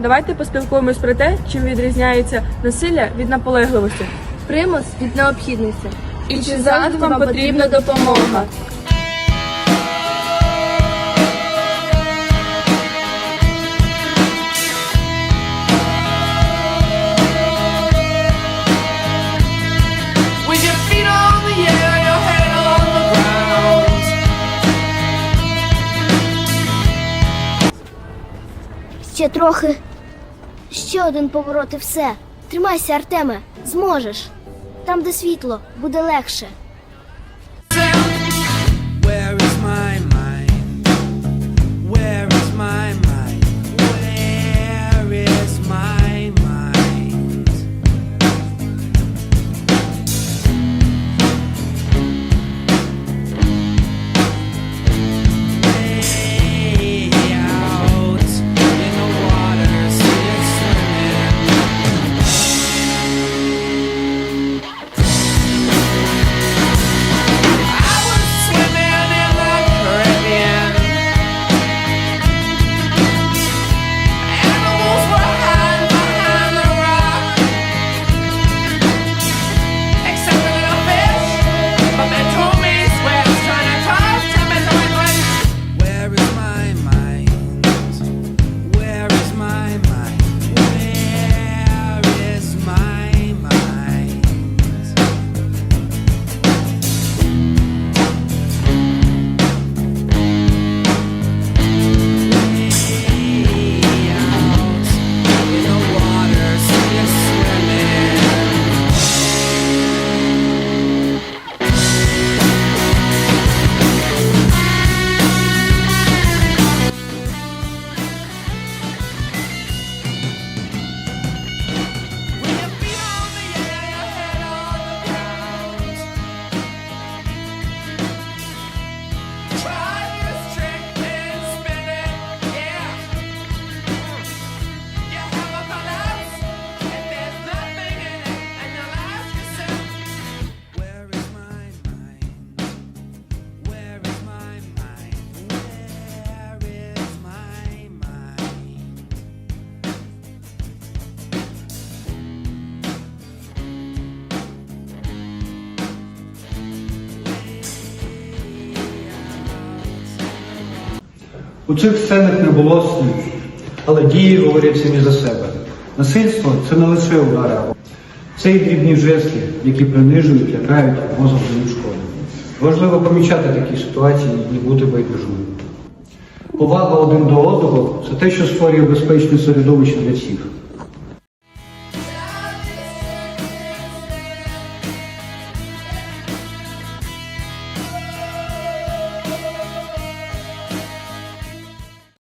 Давайте поспілкуємось про те, чим відрізняється насилля від наполегливості. Примус від необхідності. І чи завжди вам потрібна допомога? Ще трохи. Ще один поворот і все. Тримайся, Артеме, зможеш. Там, де світло, буде легше. У цих сценах не було слів, але дії говорять самі за себе. Насильство це не лише удари, це і дрібні жести, які принижують, лякають, мозок дають шкоду. Важливо помічати такі ситуації і бути байдужими. Повага один до одного це те, що створює безпечне середовище для всіх.